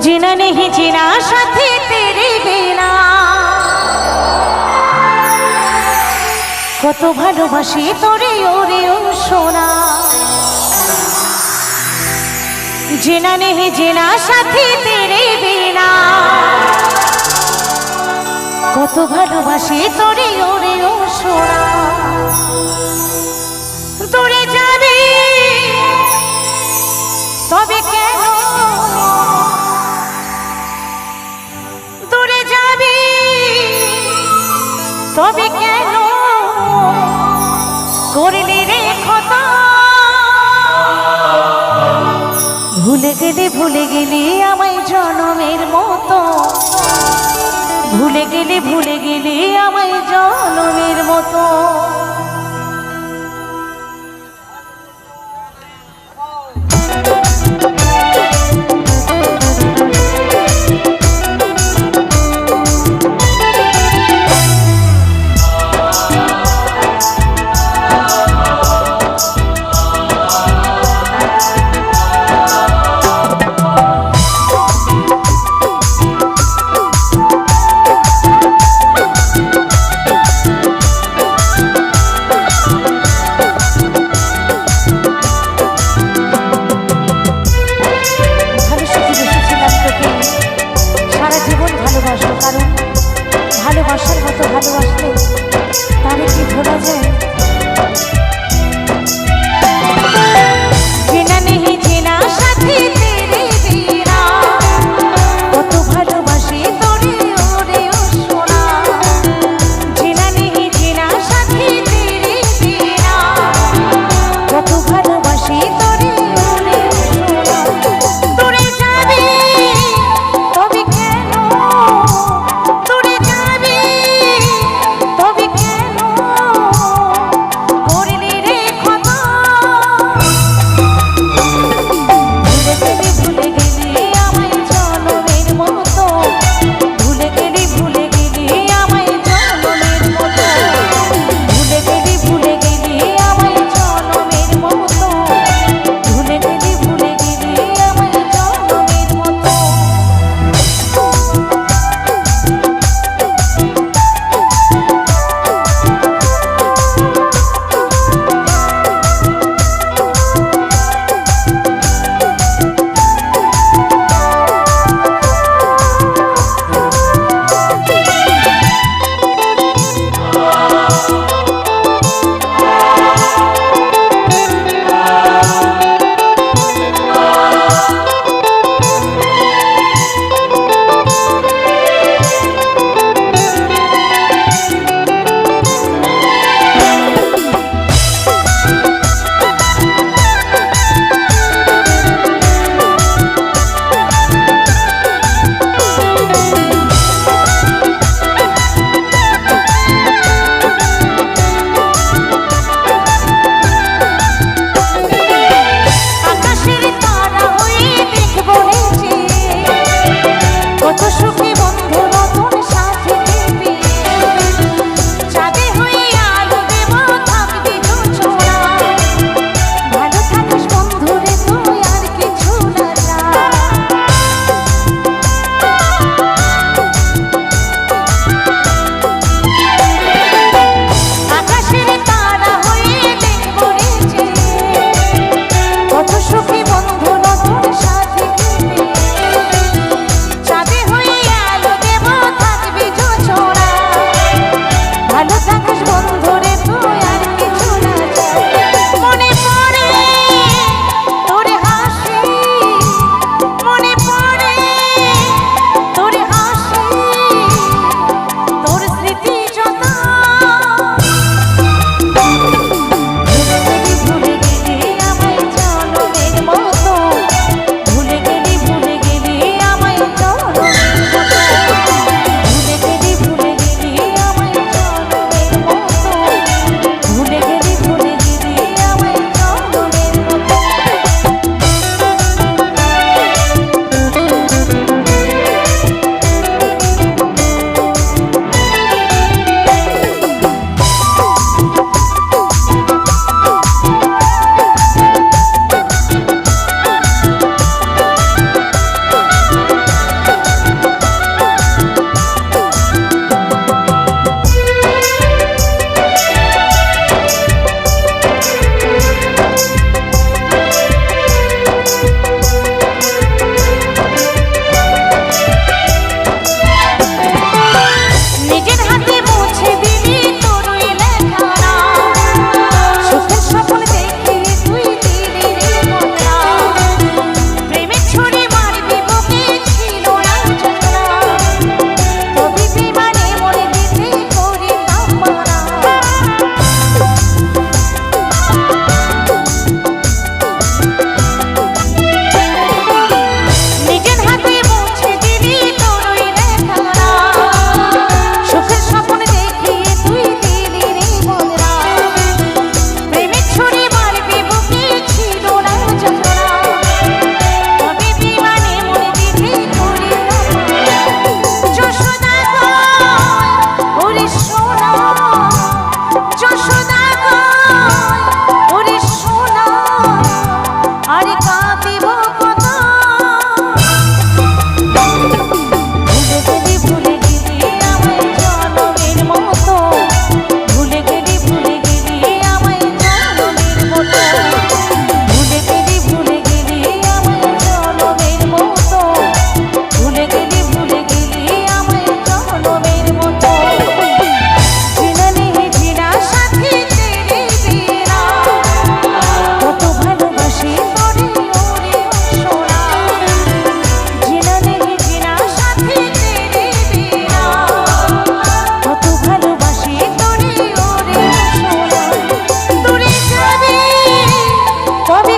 जीना नहीं जीना साथी तेरे बिना কত ভালোবাসি তোরে ওরে ও সোনা জেনা নেহি জেনা সাথী তেরে বিনা কত ভালোবাসি তোরে ওরে ও সোনা তোরে যাবি তবে তবে কেন করলি রে খতা? ভুলে গেলে, ভুলে গেলি আমায় জনমের মতো। ভুলে গেলে, ভুলে গেলি আমায় জনমের মতো।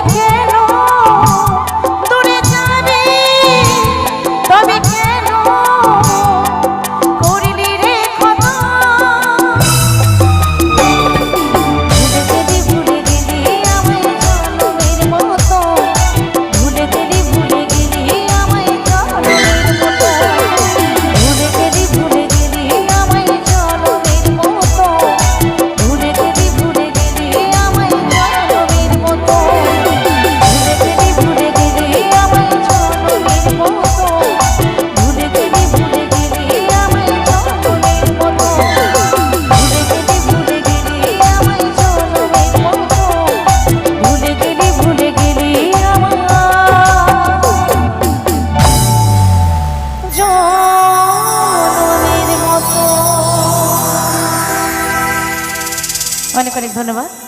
দেখে ধন্যবাদ।